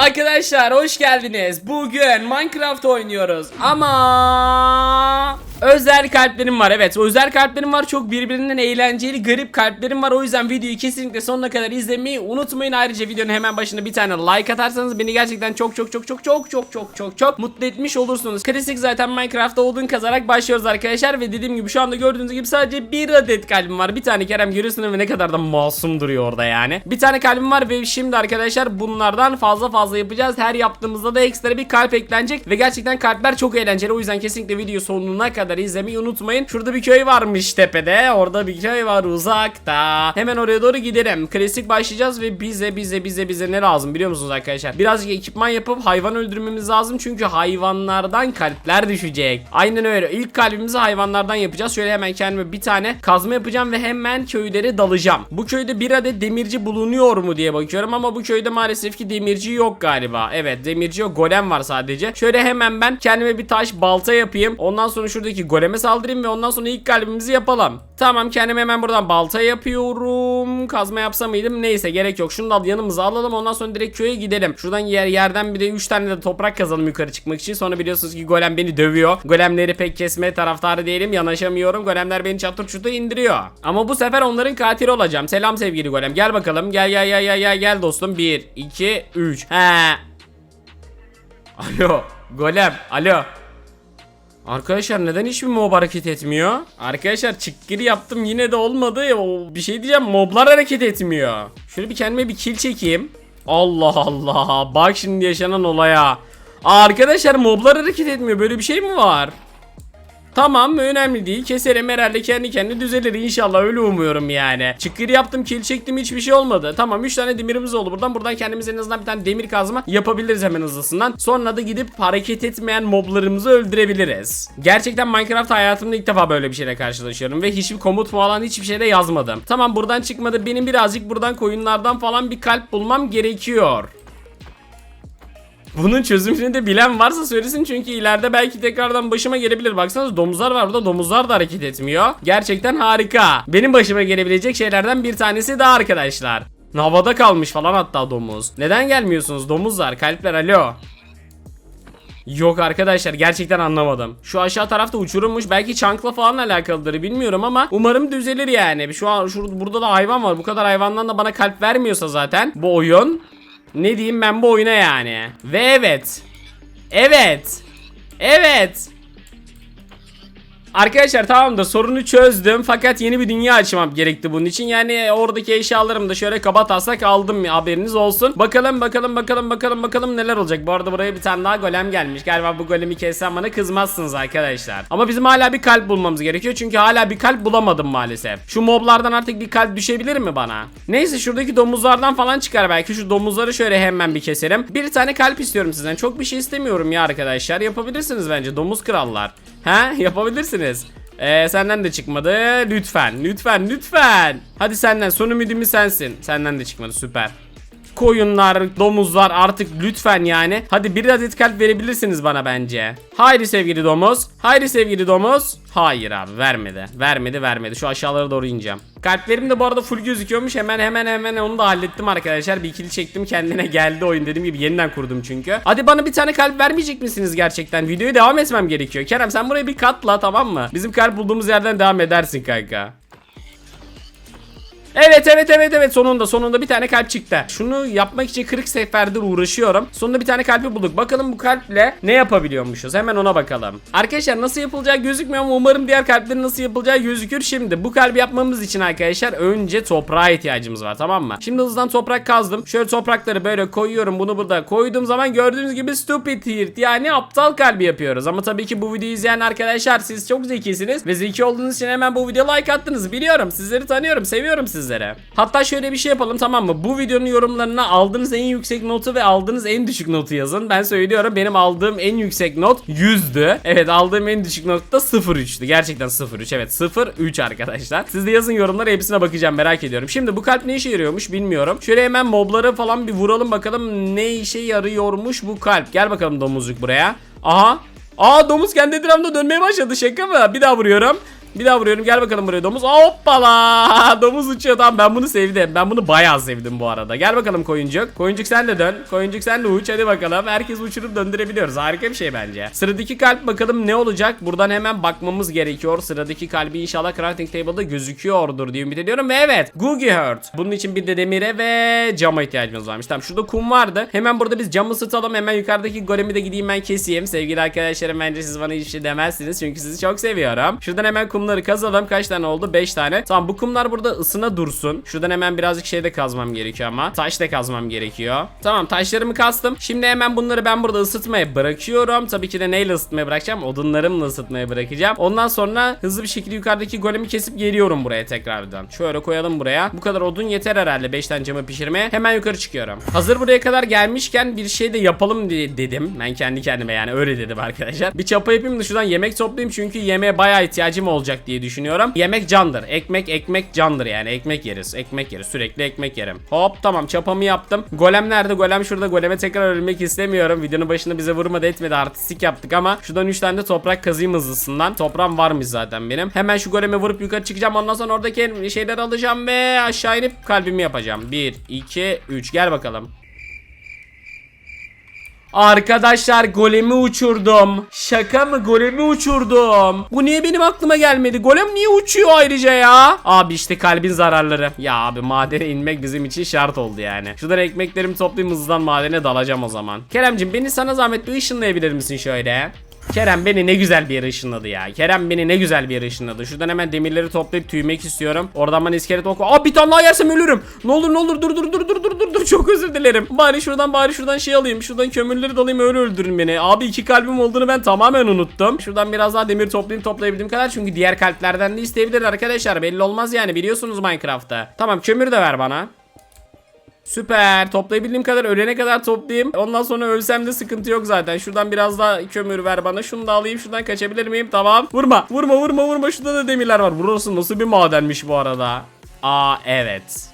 Arkadaşlar hoş geldiniz. Bugün Minecraft oynuyoruz. Ama özel kalplerim var. Evet, özel kalplerim var. Çok birbirinden eğlenceli, garip kalplerim var. O yüzden videoyu kesinlikle sonuna kadar izlemeyi unutmayın. Ayrıca videonun hemen başına bir tane like atarsanız beni gerçekten çok çok çok çok çok çok çok çok çok mutlu etmiş olursunuz. Klasik zaten Minecraft'ta olduğun kazarak başlıyoruz arkadaşlar ve dediğim gibi şu anda gördüğünüz gibi sadece bir adet kalbim var. Bir tane Kerem görüyorsunuz ve ne kadar da masum duruyor orada yani. Bir tane kalbim var ve şimdi arkadaşlar bunlardan fazla fazla yapacağız. Her yaptığımızda da ekstra bir kalp eklenecek ve gerçekten kalpler çok eğlenceli. O yüzden kesinlikle video sonuna kadar izlemeyi unutmayın. Şurada bir köy varmış tepede. Orada bir köy var uzakta. Hemen oraya doğru gidelim. Klasik başlayacağız ve bize bize bize bize ne lazım biliyor musunuz arkadaşlar? Birazcık ekipman yapıp hayvan öldürmemiz lazım. Çünkü hayvanlardan kalpler düşecek. Aynen öyle. İlk kalbimizi hayvanlardan yapacağız. Şöyle hemen kendime bir tane kazma yapacağım ve hemen köyleri dalacağım. Bu köyde bir adet demirci bulunuyor mu diye bakıyorum ama bu köyde maalesef ki demirci yok galiba. Evet demirci yok. Golem var sadece. Şöyle hemen ben kendime bir taş balta yapayım. Ondan sonra şuradaki goleme saldırayım ve ondan sonra ilk kalbimizi yapalım. Tamam kendime hemen buradan balta yapıyorum. Kazma yapsa mıydım? Neyse gerek yok. Şunu da yanımıza alalım. Ondan sonra direkt köye gidelim. Şuradan yer yerden bir de 3 tane de toprak kazalım yukarı çıkmak için. Sonra biliyorsunuz ki golem beni dövüyor. Golemleri pek kesme taraftarı değilim. Yanaşamıyorum. Golemler beni çatır çutur indiriyor. Ama bu sefer onların katili olacağım. Selam sevgili golem. Gel bakalım. Gel gel gel gel gel gel dostum. 1 2 3. He. Alo. Golem. Alo. Arkadaşlar neden hiçbir mob hareket etmiyor? Arkadaşlar çıkkiri yaptım yine de olmadı. Bir şey diyeceğim moblar hareket etmiyor. Şöyle bir kendime bir kill çekeyim. Allah Allah. Bak şimdi yaşanan olaya. Arkadaşlar moblar hareket etmiyor. Böyle bir şey mi var? Tamam önemli değil. Keserim herhalde kendi kendine düzelir inşallah öyle umuyorum yani. Çıkır yaptım kill çektim hiçbir şey olmadı. Tamam 3 tane demirimiz oldu buradan. Buradan kendimize en azından bir tane demir kazma yapabiliriz hemen hızlısından. Sonra da gidip hareket etmeyen moblarımızı öldürebiliriz. Gerçekten Minecraft hayatımda ilk defa böyle bir şeyle karşılaşıyorum. Ve hiçbir komut falan hiçbir şeyde yazmadım. Tamam buradan çıkmadı. Benim birazcık buradan koyunlardan falan bir kalp bulmam gerekiyor. Bunun çözümünü de bilen varsa söylesin çünkü ileride belki tekrardan başıma gelebilir. Baksanız domuzlar var burada domuzlar da hareket etmiyor. Gerçekten harika. Benim başıma gelebilecek şeylerden bir tanesi daha arkadaşlar. Havada kalmış falan hatta domuz. Neden gelmiyorsunuz domuzlar kalpler alo. Yok arkadaşlar gerçekten anlamadım. Şu aşağı tarafta uçurulmuş belki çankla falan alakalıdır bilmiyorum ama umarım düzelir yani. Şu an şurada burada da hayvan var. Bu kadar hayvandan da bana kalp vermiyorsa zaten bu oyun ne diyeyim ben bu oyuna yani. Ve evet. Evet. Evet. Arkadaşlar tamam da sorunu çözdüm fakat yeni bir dünya açmam gerekti bunun için. Yani oradaki eşyalarımı da şöyle kaba taslak aldım haberiniz olsun. Bakalım bakalım bakalım bakalım bakalım neler olacak. Bu arada buraya bir tane daha golem gelmiş. Galiba bu golemi kessem bana kızmazsınız arkadaşlar. Ama bizim hala bir kalp bulmamız gerekiyor. Çünkü hala bir kalp bulamadım maalesef. Şu moblardan artık bir kalp düşebilir mi bana? Neyse şuradaki domuzlardan falan çıkar belki. Şu domuzları şöyle hemen bir keselim. Bir tane kalp istiyorum sizden. Çok bir şey istemiyorum ya arkadaşlar. Yapabilirsiniz bence domuz krallar. Ha yapabilirsiniz. Ee, senden de çıkmadı. Lütfen, lütfen, lütfen. Hadi senden. Son ümidimiz sensin. Senden de çıkmadı. Süper. Koyunlar, domuzlar artık lütfen yani. Hadi bir adet kalp verebilirsiniz bana bence. Haydi sevgili domuz. Haydi sevgili domuz. Hayır abi vermedi. Vermedi vermedi. Şu aşağılara doğru ineceğim. Kalplerim de bu arada full gözüküyormuş. Hemen hemen hemen onu da hallettim arkadaşlar. Bir ikili çektim kendine geldi oyun dediğim gibi yeniden kurdum çünkü. Hadi bana bir tane kalp vermeyecek misiniz gerçekten? Videoya devam etmem gerekiyor. Kerem sen buraya bir katla tamam mı? Bizim kalp bulduğumuz yerden devam edersin kanka. Evet evet evet evet sonunda sonunda bir tane kalp çıktı. Şunu yapmak için 40 seferdir uğraşıyorum. Sonunda bir tane kalpi bulduk. Bakalım bu kalple ne yapabiliyormuşuz. Hemen ona bakalım. Arkadaşlar nasıl yapılacağı gözükmüyor ama umarım diğer kalplerin nasıl yapılacağı gözükür. Şimdi bu kalbi yapmamız için arkadaşlar önce toprağa ihtiyacımız var tamam mı? Şimdi hızlıdan toprak kazdım. Şöyle toprakları böyle koyuyorum. Bunu burada koyduğum zaman gördüğünüz gibi stupid heart yani aptal kalbi yapıyoruz. Ama tabii ki bu videoyu izleyen arkadaşlar siz çok zekisiniz ve zeki olduğunuz için hemen bu videoya like attınız. Biliyorum sizleri tanıyorum seviyorum sizleri. Hatta şöyle bir şey yapalım tamam mı? Bu videonun yorumlarına aldığınız en yüksek notu ve aldığınız en düşük notu yazın. Ben söylüyorum benim aldığım en yüksek not 100'dü. Evet aldığım en düşük not da 0.3'tü. Gerçekten 0.3 evet 0.3 arkadaşlar. Siz de yazın yorumlara hepsine bakacağım merak ediyorum. Şimdi bu kalp ne işe yarıyormuş bilmiyorum. Şöyle hemen mobları falan bir vuralım bakalım ne işe yarıyormuş bu kalp. Gel bakalım domuzcuk buraya. Aha Aa domuz kendi etrafında dönmeye başladı şaka mı? Bir daha vuruyorum. Bir daha vuruyorum. Gel bakalım buraya domuz. Hoppala. Domuz uçuyor. Tamam ben bunu sevdim. Ben bunu bayağı sevdim bu arada. Gel bakalım koyuncuk. Koyuncuk sen de dön. Koyuncuk sen de uç. Hadi bakalım. Herkes uçurup döndürebiliyoruz. Harika bir şey bence. Sıradaki kalp bakalım ne olacak? Buradan hemen bakmamız gerekiyor. Sıradaki kalbi inşallah crafting table'da gözüküyordur diye ümit ediyorum. Ve evet. Googie Heart. Bunun için bir de demire ve cama ihtiyacımız varmış. Tamam şurada kum vardı. Hemen burada biz camı ısıtalım. Hemen yukarıdaki golemi de gideyim ben keseyim. Sevgili arkadaşlarım bence siz bana hiçbir şey demezsiniz. Çünkü sizi çok seviyorum. Şuradan hemen kumları kazalım. Kaç tane oldu? 5 tane. Tamam bu kumlar burada ısına dursun. Şuradan hemen birazcık şey de kazmam gerekiyor ama. Taş da kazmam gerekiyor. Tamam taşlarımı kastım. Şimdi hemen bunları ben burada ısıtmaya bırakıyorum. Tabii ki de neyle ısıtmaya bırakacağım? Odunlarımla ısıtmaya bırakacağım. Ondan sonra hızlı bir şekilde yukarıdaki golemi kesip geliyorum buraya tekrardan. Şöyle koyalım buraya. Bu kadar odun yeter herhalde 5 tane camı pişirmeye. Hemen yukarı çıkıyorum. Hazır buraya kadar gelmişken bir şey de yapalım diye dedim. Ben kendi kendime yani öyle dedim arkadaşlar. Bir çapa yapayım da şuradan yemek toplayayım çünkü yemeğe bayağı ihtiyacım olacak diye düşünüyorum. Yemek candır. Ekmek ekmek candır yani. Ekmek yeriz. Ekmek yeriz. Sürekli ekmek yerim. Hop tamam çapamı yaptım. Golem nerede? Golem şurada. Goleme tekrar ölmek istemiyorum. Videonun başında bize vurmadı etmedi. Artistik yaptık ama şuradan 3 tane de toprak kazayım hızlısından. Toprağım varmış zaten benim. Hemen şu goleme vurup yukarı çıkacağım. Ondan sonra oradaki şeyleri alacağım ve aşağı inip kalbimi yapacağım. 1, 2, 3. Gel bakalım. Arkadaşlar golemi uçurdum. Şaka mı golemi uçurdum. Bu niye benim aklıma gelmedi? Golem niye uçuyor ayrıca ya? Abi işte kalbin zararları. Ya abi madene inmek bizim için şart oldu yani. Şuradan ekmeklerimi toplayayım hızlıdan madene dalacağım o zaman. Keremcim beni sana zahmet bir ışınlayabilir misin şöyle? Kerem beni ne güzel bir yere ışınladı ya. Kerem beni ne güzel bir yere ışınladı. Şuradan hemen demirleri toplayıp tüymek istiyorum. Oradan bana iskelet oku. Aa bir tane daha yersem ölürüm. Ne olur ne olur dur dur dur dur dur dur dur. Çok özür dilerim. Bari şuradan bari şuradan şey alayım. Şuradan kömürleri de alayım öyle öldürün beni. Abi iki kalbim olduğunu ben tamamen unuttum. Şuradan biraz daha demir toplayayım toplayabildiğim kadar. Çünkü diğer kalplerden de isteyebilir arkadaşlar. Belli olmaz yani biliyorsunuz Minecraft'ta. Tamam kömür de ver bana. Süper. Toplayabildiğim kadar ölene kadar toplayayım. Ondan sonra ölsem de sıkıntı yok zaten. Şuradan biraz daha kömür ver bana. Şunu da alayım. Şuradan kaçabilir miyim? Tamam. Vurma. Vurma vurma vurma. Şurada da demirler var. Burası nasıl bir madenmiş bu arada. Aa evet.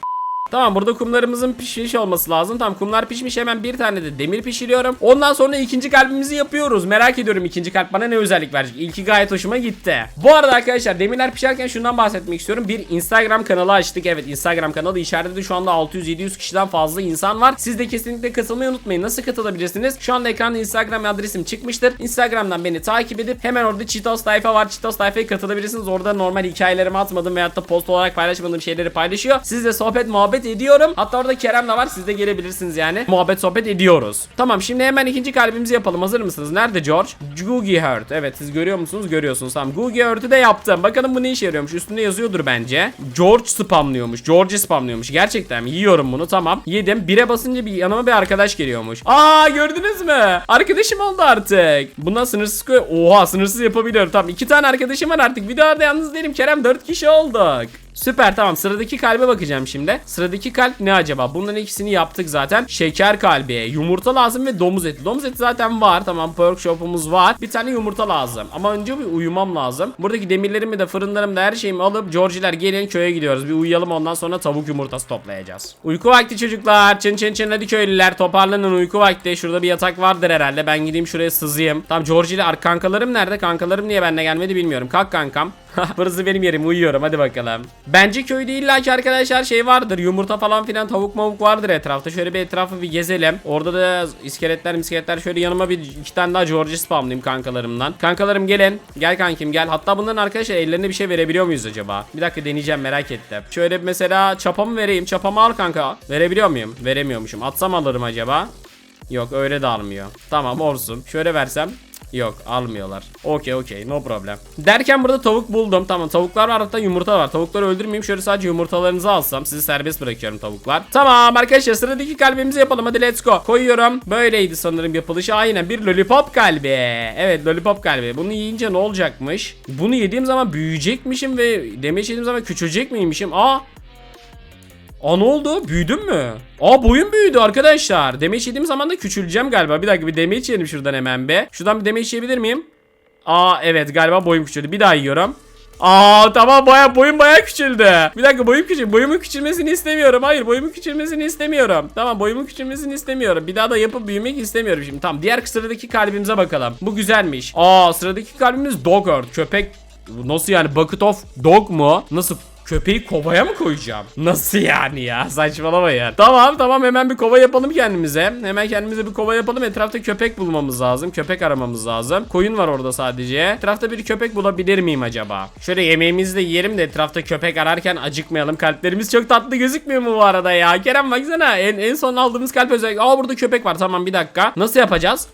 Tamam burada kumlarımızın pişmiş olması lazım. Tamam kumlar pişmiş hemen bir tane de demir pişiriyorum. Ondan sonra ikinci kalbimizi yapıyoruz. Merak ediyorum ikinci kalp bana ne özellik verecek. İlki gayet hoşuma gitti. Bu arada arkadaşlar demirler pişerken şundan bahsetmek istiyorum. Bir Instagram kanalı açtık. Evet Instagram kanalı. İçeride de şu anda 600-700 kişiden fazla insan var. Siz de kesinlikle katılmayı unutmayın. Nasıl katılabilirsiniz? Şu anda ekranda Instagram adresim çıkmıştır. Instagram'dan beni takip edip hemen orada Cheetos tayfa var. Cheetos tayfaya katılabilirsiniz. Orada normal hikayelerimi atmadım veyahut da post olarak paylaşmadığım şeyleri paylaşıyor. Sizle sohbet muhabbet ediyorum. Hatta orada Kerem de var. Siz de gelebilirsiniz yani. Muhabbet sohbet ediyoruz. Tamam şimdi hemen ikinci kalbimizi yapalım. Hazır mısınız? Nerede George? Googie Heart. Evet siz görüyor musunuz? Görüyorsunuz. Tamam. Googie Heart'ı da yaptım. Bakalım bu ne işe yarıyormuş. Üstünde yazıyordur bence. George spamlıyormuş. George spamlıyormuş. Gerçekten? Yiyorum bunu. Tamam. Yedim. Bire basınca bir yanıma bir arkadaş geliyormuş. Aa gördünüz mü? Arkadaşım oldu artık. Bundan sınırsız koy. Oha sınırsız yapabiliyorum. Tamam. iki tane arkadaşım var artık. Videolarda yalnız değilim. Kerem dört kişi olduk. Süper tamam sıradaki kalbe bakacağım şimdi. Sıradaki kalp ne acaba? Bunların ikisini yaptık zaten. Şeker kalbi, yumurta lazım ve domuz eti. Domuz eti zaten var. Tamam pork shop'umuz var. Bir tane yumurta lazım. Ama önce bir uyumam lazım. Buradaki demirlerimi de fırınlarımı da her şeyimi alıp George'ler gelin köye gidiyoruz. Bir uyuyalım ondan sonra tavuk yumurtası toplayacağız. Uyku vakti çocuklar. Çın çın çın hadi köylüler toparlanın uyku vakti. Şurada bir yatak vardır herhalde. Ben gideyim şuraya sızayım. Tamam George'ler kankalarım nerede? Kankalarım niye benimle gelmedi bilmiyorum. Kalk kankam. Burası benim yerim uyuyorum hadi bakalım. Bence köyde illaki arkadaşlar şey vardır yumurta falan filan tavuk mavuk vardır etrafta. Şöyle bir etrafı bir gezelim. Orada da iskeletler miskeletler şöyle yanıma bir iki tane daha George spamlayayım kankalarımdan. Kankalarım gelin. Gel kankim gel. Hatta bunların arkadaşlar ellerine bir şey verebiliyor muyuz acaba? Bir dakika deneyeceğim merak ettim. Şöyle mesela çapamı vereyim. Çapamı al kanka. Verebiliyor muyum? Veremiyormuşum. Atsam alırım acaba. Yok öyle de almıyor. Tamam olsun. Şöyle versem. Yok almıyorlar. Okey okey no problem. Derken burada tavuk buldum. Tamam tavuklar var hatta yumurta var. Tavukları öldürmeyeyim. Şöyle sadece yumurtalarınızı alsam. Sizi serbest bırakıyorum tavuklar. Tamam arkadaşlar sıradaki kalbimizi yapalım. Hadi let's go. Koyuyorum. Böyleydi sanırım yapılışı. Aynen bir lollipop kalbi. Evet lollipop kalbi. Bunu yiyince ne olacakmış? Bunu yediğim zaman büyüyecekmişim ve yediğim zaman küçülecek miymişim? Aa Aa ne oldu? Büyüdüm mü? Aa boyum büyüdü arkadaşlar. Damage yediğim zaman da küçüleceğim galiba. Bir dakika bir damage yiyelim şuradan hemen be. Şuradan bir damage yiyebilir miyim? Aa evet galiba boyum küçüldü. Bir daha yiyorum. Aa tamam baya boyum baya küçüldü. Bir dakika boyum küçüldü. Boyumun küçülmesini istemiyorum. Hayır boyumun küçülmesini istemiyorum. Tamam boyumun küçülmesini istemiyorum. Bir daha da yapıp büyümek istemiyorum şimdi. Tamam diğer sıradaki kalbimize bakalım. Bu güzelmiş. Aa sıradaki kalbimiz Dogger. Köpek Nasıl yani bucket of dog mu? Nasıl Köpeği kovaya mı koyacağım? Nasıl yani ya? Saçmalama ya. Tamam tamam hemen bir kova yapalım kendimize. Hemen kendimize bir kova yapalım. Etrafta köpek bulmamız lazım. Köpek aramamız lazım. Koyun var orada sadece. Etrafta bir köpek bulabilir miyim acaba? Şöyle yemeğimizi de yiyelim de etrafta köpek ararken acıkmayalım. Kalplerimiz çok tatlı gözükmüyor mu bu arada ya? Kerem baksana en, en son aldığımız kalp özellikle. Aa burada köpek var. Tamam bir dakika. Nasıl yapacağız?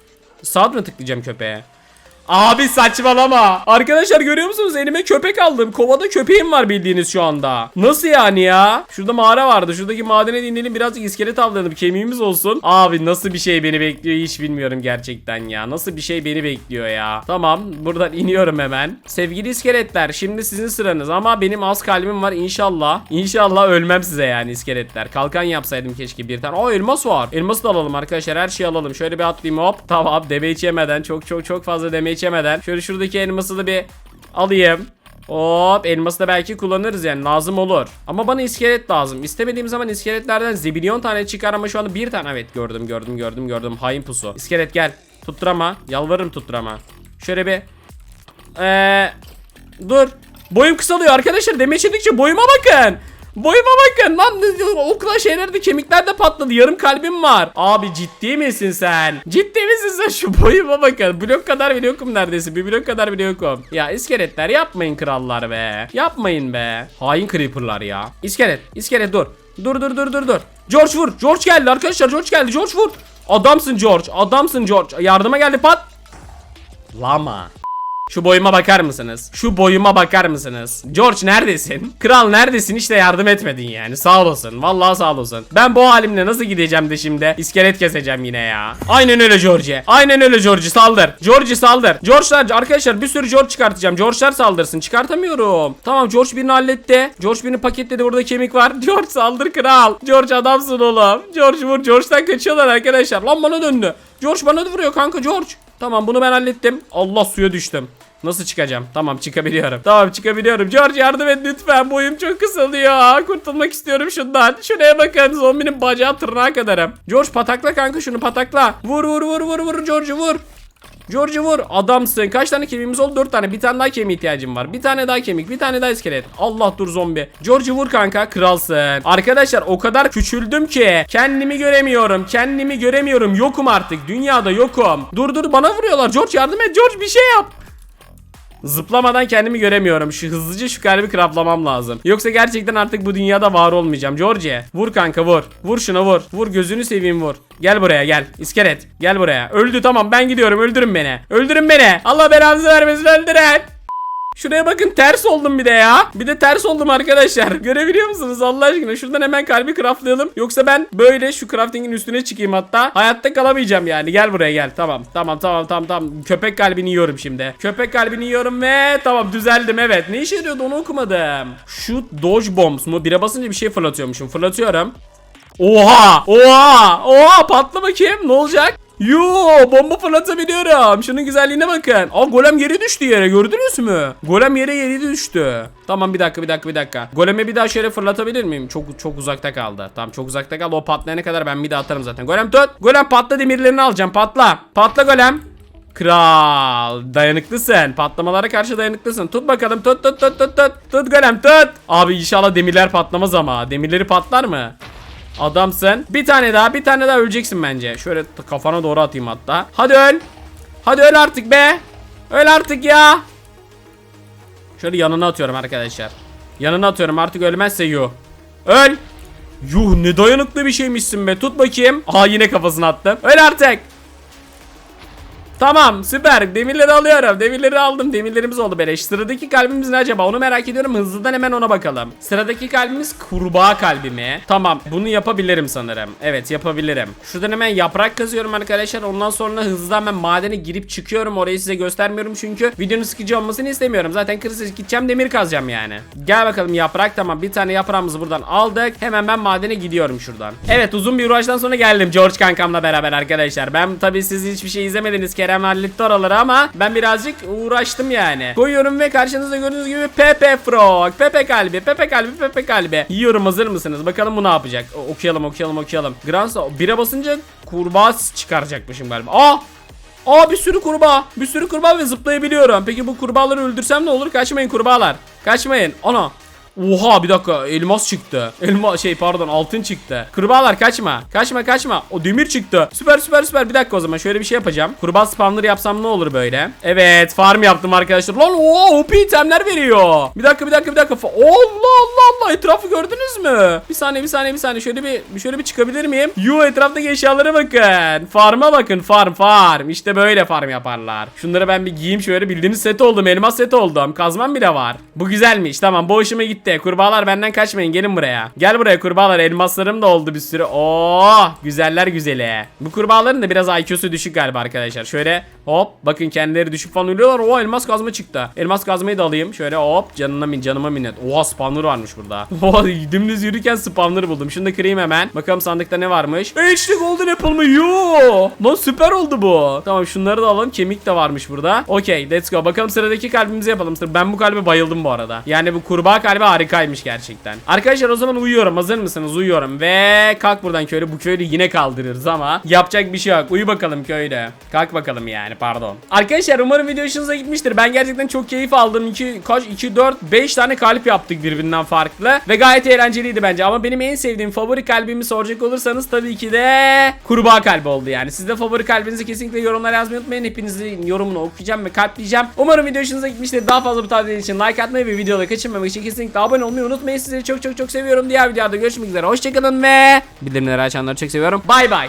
Sağ mı tıklayacağım köpeğe? Abi saçmalama. Arkadaşlar görüyor musunuz? Elime köpek aldım. Kovada köpeğim var bildiğiniz şu anda. Nasıl yani ya? Şurada mağara vardı. Şuradaki madene dinleyelim birazcık iskelet avlayalım. Kemiğimiz olsun. Abi nasıl bir şey beni bekliyor hiç bilmiyorum gerçekten ya. Nasıl bir şey beni bekliyor ya. Tamam buradan iniyorum hemen. Sevgili iskeletler şimdi sizin sıranız ama benim az kalbim var inşallah. İnşallah ölmem size yani iskeletler. Kalkan yapsaydım keşke bir tane. Aa elmas var. Elması da alalım arkadaşlar. Her şeyi alalım. Şöyle bir atlayayım hop. Tamam damage yemeden çok çok çok fazla damage yemeden. Şöyle şuradaki elması da bir alayım. Hop elması da belki kullanırız yani lazım olur. Ama bana iskelet lazım. İstemediğim zaman iskeletlerden zibilyon tane çıkar ama şu anda bir tane evet gördüm gördüm gördüm gördüm. Hain pusu. İskelet gel. Tutturama. Yalvarırım tutturama. Şöyle bir. Eee. Dur. Boyum kısalıyor arkadaşlar. Demeçledikçe boyuma bakın. Boyuma bakın lan. O kadar şeylerde kemikler de patladı. Yarım kalbim var. Abi ciddi misin sen? Ciddi misin sen? Şu boyuma bakın. Blok kadar bile yokum neredeyse. Bir blok kadar bile yokum. Ya iskeletler yapmayın krallar be. Yapmayın be. Hain creeperlar ya. İskelet iskelet dur. Dur dur dur dur dur. George vur. George geldi arkadaşlar. George geldi. George vur. Adamsın George. Adamsın George. Yardıma geldi. Pat. Lama şu boyuma bakar mısınız? Şu boyuma bakar mısınız? George neredesin? Kral neredesin? İşte yardım etmedin yani. Sağ olasın. Vallahi sağ olasın. Ben bu halimle nasıl gideceğim de şimdi? İskelet keseceğim yine ya. Aynen öyle George. Aynen öyle George. Saldır. George saldır. George'lar arkadaşlar bir sürü George çıkartacağım. George'lar saldırsın. Çıkartamıyorum. Tamam George birini halletti. George birini paketledi. Burada kemik var. George saldır kral. George adamsın oğlum. George vur. George'dan kaçıyorlar arkadaşlar. Lan bana döndü. George bana da vuruyor kanka George. Tamam bunu ben hallettim. Allah suya düştüm. Nasıl çıkacağım? Tamam çıkabiliyorum. Tamam çıkabiliyorum. George yardım et lütfen. Boyum çok kısalıyor. Kurtulmak istiyorum şundan. Şuraya bakın. Zombinin bacağı tırnağa kadarım. George patakla kanka şunu patakla. Vur vur vur vur vur George vur. George vur. Adamsın. Kaç tane kemiğimiz oldu? 4 tane. Bir tane daha kemiğe ihtiyacım var. Bir tane daha kemik. Bir tane daha iskelet. Allah dur zombi. George vur kanka. Kralsın. Arkadaşlar o kadar küçüldüm ki. Kendimi göremiyorum. Kendimi göremiyorum. Yokum artık. Dünyada yokum. Dur dur bana vuruyorlar. George yardım et. George bir şey yap. Zıplamadan kendimi göremiyorum. Şu hızlıca şu kalbi kraplamam lazım. Yoksa gerçekten artık bu dünyada var olmayacağım. George vur kanka vur. Vur şuna vur. Vur gözünü seveyim vur. Gel buraya gel. İskelet gel buraya. Öldü tamam ben gidiyorum. Öldürün beni. Öldürün beni. Allah belanızı vermesin öldürün. Şuraya bakın ters oldum bir de ya. Bir de ters oldum arkadaşlar. Görebiliyor musunuz Allah aşkına? Şuradan hemen kalbi craftlayalım. Yoksa ben böyle şu craftingin üstüne çıkayım hatta. Hayatta kalamayacağım yani. Gel buraya gel. Tamam. Tamam tamam tamam tamam. Köpek kalbini yiyorum şimdi. Köpek kalbini yiyorum ve tamam düzeldim evet. Ne işe yarıyordu onu okumadım. Şu dodge bombs mu? Bire basınca bir şey fırlatıyormuşum. Fırlatıyorum. Oha! Oha! Oha! Patla bakayım. Ne olacak? Yo bomba fırlatabiliyorum. Şunun güzelliğine bakın. Aa golem yere düştü yere gördünüz mü? Golem yere yere düştü. Tamam bir dakika bir dakika bir dakika. Golemi bir daha şöyle fırlatabilir miyim? Çok çok uzakta kaldı. Tamam çok uzakta kaldı. O patlayana kadar ben bir daha atarım zaten. Golem tut. Golem patla demirlerini alacağım. Patla. Patla golem. Kral dayanıklısın. Patlamalara karşı dayanıklısın. Tut bakalım. Tut tut tut tut tut. Tut golem tut. Abi inşallah demirler patlamaz ama. Demirleri patlar mı? Adamsın. Bir tane daha, bir tane daha öleceksin bence. Şöyle kafana doğru atayım hatta. Hadi öl. Hadi öl artık be. Öl artık ya. Şöyle yanına atıyorum arkadaşlar. Yanına atıyorum artık ölmezse yuh. Öl. Yuh ne dayanıklı bir şeymişsin be. Tut bakayım. Aa yine kafasına attım. Öl artık. Tamam süper. Demirleri alıyorum. Demirleri aldım. Demirlerimiz oldu beleş sıradaki kalbimiz ne acaba? Onu merak ediyorum. Hızlıdan hemen ona bakalım. Sıradaki kalbimiz kurbağa kalbi mi? Tamam bunu yapabilirim sanırım. Evet yapabilirim. Şuradan hemen yaprak kazıyorum arkadaşlar. Ondan sonra hızlı hemen madene girip çıkıyorum. Orayı size göstermiyorum çünkü videonun sıkıcı olmasını istemiyorum. Zaten kırsız gideceğim demir kazacağım yani. Gel bakalım yaprak tamam. Bir tane yaprağımızı buradan aldık. Hemen ben madene gidiyorum şuradan. Evet uzun bir uğraştan sonra geldim George kankamla beraber arkadaşlar. Ben tabi siz hiçbir şey izlemediniz Kerem halletti oraları ama ben birazcık uğraştım yani. Koyuyorum ve karşınızda gördüğünüz gibi Pepe Frog. Pepe kalbi, Pepe kalbi, Pepe kalbi. Yiyorum hazır mısınız? Bakalım bu ne yapacak? O- okuyalım, okuyalım, okuyalım. Grans bire basınca kurbağa çıkaracakmışım galiba. Aa! Aa bir sürü kurbağa. Bir sürü kurbağa ve zıplayabiliyorum. Peki bu kurbağaları öldürsem ne olur? Kaçmayın kurbağalar. Kaçmayın. Ana. Oha bir dakika elmas çıktı. Elma şey pardon altın çıktı. Kurbağalar kaçma. Kaçma kaçma. O demir çıktı. Süper süper süper. Bir dakika o zaman şöyle bir şey yapacağım. Kurbağa spawner yapsam ne olur böyle? Evet farm yaptım arkadaşlar. Lan o OP itemler veriyor. Bir dakika bir dakika bir dakika. Allah Allah Allah etrafı gördünüz mü? Bir saniye bir saniye bir saniye. Şöyle bir şöyle bir çıkabilir miyim? Yo etraftaki eşyalara bakın. Farm'a bakın farm farm. İşte böyle farm yaparlar. Şunları ben bir giyeyim şöyle bildiğiniz set oldum. Elmas set oldum. Kazmam bile var. Bu güzelmiş. Tamam bu hoşuma gitti. Kurbağalar benden kaçmayın. Gelin buraya. Gel buraya kurbağalar. Elmaslarım da oldu bir sürü. Oo, güzeller güzeli. Bu kurbağaların da biraz IQ'su düşük galiba arkadaşlar. Şöyle hop bakın kendileri düşük falan ölüyorlar. Oo elmas kazma çıktı. Elmas kazmayı da alayım. Şöyle hop canına min canıma minnet. Oha spawner varmış burada. Oha dümdüz yürürken spawner buldum. Şunu da kırayım hemen. Bakalım sandıkta ne varmış. HD golden apple mı? Yo. Lan süper oldu bu. Tamam şunları da alalım. Kemik de varmış burada. Okey let's go. Bakalım sıradaki kalbimizi yapalım. Ben bu kalbe bayıldım bu arada. Yani bu kurbağa kalbi harikaymış gerçekten. Arkadaşlar o zaman uyuyorum. Hazır mısınız? Uyuyorum. Ve kalk buradan köylü. Bu köylü yine kaldırırız ama yapacak bir şey yok. Uyu bakalım köylü. Kalk bakalım yani pardon. Arkadaşlar umarım video hoşunuza gitmiştir. Ben gerçekten çok keyif aldım. 2 kaç 2 4 5 tane kalp yaptık birbirinden farklı ve gayet eğlenceliydi bence. Ama benim en sevdiğim favori kalbimi soracak olursanız tabii ki de kurbağa kalbi oldu yani. Siz de favori kalbinizi kesinlikle yorumlara yazmayı unutmayın. Hepinizin yorumunu okuyacağım ve kalpleyeceğim. Umarım video hoşunuza gitmiştir. Daha fazla bu tarz için like atmayı ve videoları kaçırmamak için kesinlikle abone olmayı unutmayın. Sizleri çok çok çok seviyorum. Diğer videolarda görüşmek üzere. Hoşçakalın ve bildirimleri açanları çok seviyorum. Bay bay.